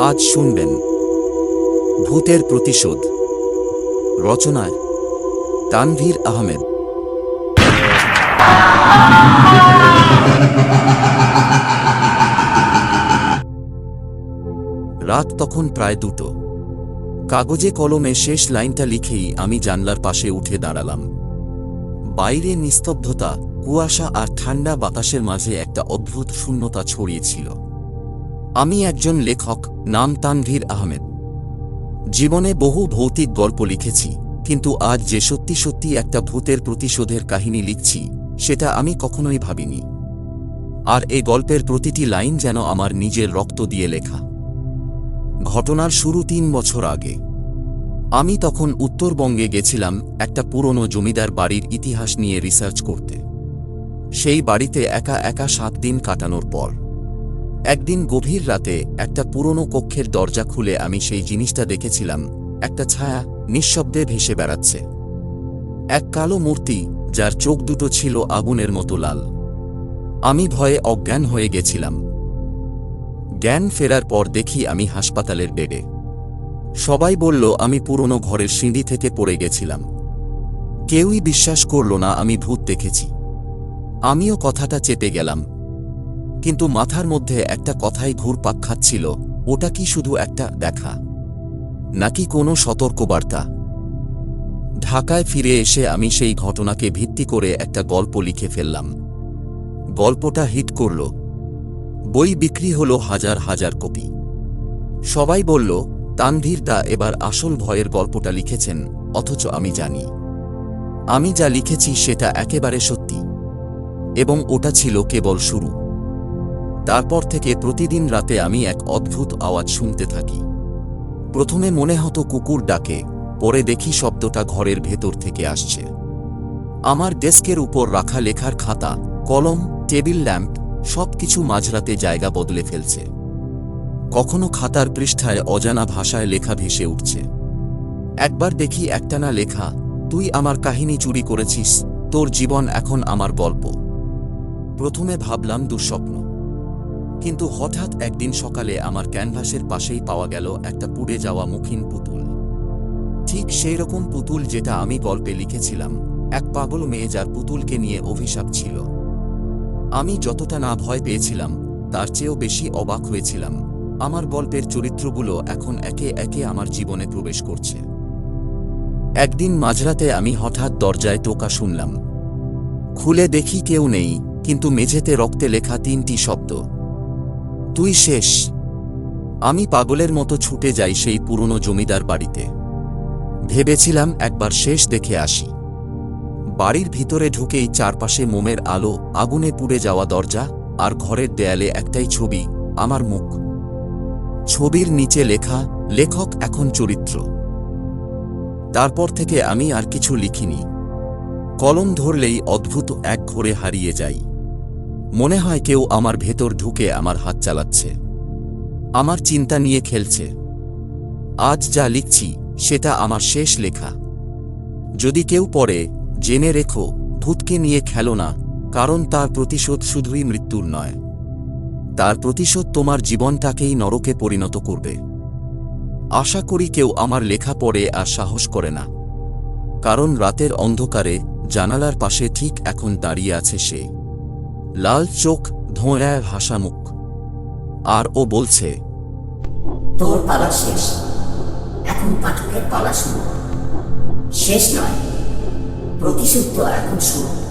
আজ শুনবেন ভূতের প্রতিশোধ। রচনায় তানভীর আহমেদ। রাত তখন প্রায় দুটো। কাগজে কলমে শেষ লাইনটা লিখেই আমি জানলার পাশে উঠে দাঁড়ালাম। বাইরে নিস্তব্ধতা, কুয়াশা আর ঠান্ডা বাতাসের মাঝে একটা অদ্ভুত শূন্যতা ছড়িয়েছিল আমি একজন লেখক, নাম তানভীর আহমেদ। জীবনে বহু ভৌতিক গল্প লিখেছি, কিন্তু আজ যে সত্যি সত্যি একটা ভূতের প্রতিশোধের কাহিনী লিখছি, সেটা আমি কখনোই ভাবিনি। আর এই গল্পের প্রতিটি লাইন যেন আমার নিজের রক্ত দিয়ে লেখা। ঘটনার শুরু তিন বছর আগে। আমি তখন উত্তরবঙ্গে গেছিলাম একটা পুরনো জমিদার বাড়ির ইতিহাস নিয়ে রিসার্চ করতে। সেই বাড়িতে একা একা সাত দিন কাটানোর পর। একদিন গভীর রাতে একটা পুরনো কক্ষের দরজা খুলে আমি সেই জিনিসটা দেখেছিলাম, একটা ছায়া নিঃশব্দে ভেসে বেড়াচ্ছে। এক কালো মূর্তি, যার চোখ দুটো ছিল আগুনের মতো লাল। আমি ভয়ে অজ্ঞান হয়ে গেছিলাম। জ্ঞান ফেরার পর দেখি আমি হাসপাতালের বেডে। সবাই বলল, আমি পুরনো ঘরের সিঁড়ি থেকে পড়ে গেছিলাম। কেউই বিশ্বাস করল না আমি ভূত দেখেছি। আমিও কথাটা চেপে গেলাম। কিন্তু মাথার মধ্যে একটা কথাই ঘুরপাক খাচ্ছিল, ওটা কি শুধু একটা দেখা? নাকি কোনো সতর্কবার্তা? ঢাকায় ফিরে এসে আমি সেই ঘটনাকে ভিত্তি করে একটা গল্প লিখে ফেললাম। গল্পটা হিট করল। বই বিক্রি হলো হাজার হাজার কপি। সবাই বলল, তানভীর দা এবার আসল ভয়ের গল্পটা লিখেছেন, অথচ আমি জানি। আমি যা লিখেছি সেটা একেবারে সত্যি। এবং ওটা ছিল কেবল শুরু। তারপর থেকে প্রতিদিন রাতে আমি এক অদ্ভুত আওয়াজ শুনতে থাকি। প্রথমে মনে হতো কুকুর ডাকে, পরে দেখি শব্দটা ঘরের ভেতর থেকে আসছে। আমার ডেস্কের উপর রাখা লেখার খাতা, কলম, টেবিল ল্যাম্প, সবকিছু মাঝরাতে জায়গা বদলে ফেলছে। কখনো খাতার পৃষ্ঠায় অজানা ভাষায় লেখা ভেসে উঠছে। একবার দেখি একটানা লেখা, তুই আমার কাহিনী চুরি করেছিস, তোর জীবন এখন আমার গল্প। প্রথমে ভাবলাম দুঃস্বপ্ন। কিন্তু হঠাৎ একদিন সকালে আমার ক্যানভাসের পাশেই পাওয়া গেল একটা পুড়ে যাওয়া মুখিন পুতুল। ঠিক সেই রকম পুতুল যেটা আমি গল্পে লিখেছিলাম, এক পাগল মেয়ে যার পুতুলকে নিয়ে অভিশাপ ছিল। আমি যতটা না ভয় পেয়েছিলাম, তার চেয়েও বেশি অবাক হয়েছিলাম। আমার গল্পের চরিত্রগুলো এখন একে একে আমার জীবনে প্রবেশ করছে। একদিন মাঝরাতে আমি হঠাৎ দরজায় টোকা শুনলাম। খুলে দেখি কেউ নেই, কিন্তু মেঝেতে রক্তে লেখা তিনটি শব্দ। তুই শেষ। আমি পাগলের মতো ছুটে যাই সেই পুরনো জমিদার বাড়িতে। ভেবেছিলাম একবার শেষ দেখে আসি। বাড়ির ভিতরে ঢুকেই চারপাশে মোমের আলো, আগুনে পুড়ে যাওয়া দরজা আর ঘরের দেয়ালে একটাই ছবি, আমার মুখ। ছবির নিচে লেখা, লেখক এখন চরিত্র। তারপর থেকে আমি আর কিছু লিখিনি। কলম ধরলেই অদ্ভুত এক ঘোরে হারিয়ে যাই। মনে হয় কেউ আমার ভেতর ঢুকে আমার হাত চালাচ্ছে। আমার চিন্তা নিয়ে খেলছে। আজ যা লিখছি, সেটা আমার শেষ লেখা। যদি কেউ পড়ে, জেনে রেখো, ভূতকে নিয়ে খেলো না, কারণ তার প্রতিশোধ শুধুই মৃত্যুর নয়। তার প্রতিশোধ তোমার জীবনটাকেই নরকে পরিণত করবে। আশা করি কেউ আমার লেখা পড়ে আর সাহস করে না। কারণ রাতের অন্ধকারে জানালার পাশে ঠিক এখন দাঁড়িয়ে আছে সে। লাল চোখ ধোঁয়ায় ভাষা মুখ আর ও বলছে, তোর পালা শেষ। এখন পাঠকের পালা শুরু। শেষ নয়, প্রতিশোধ তো এখন শুরু।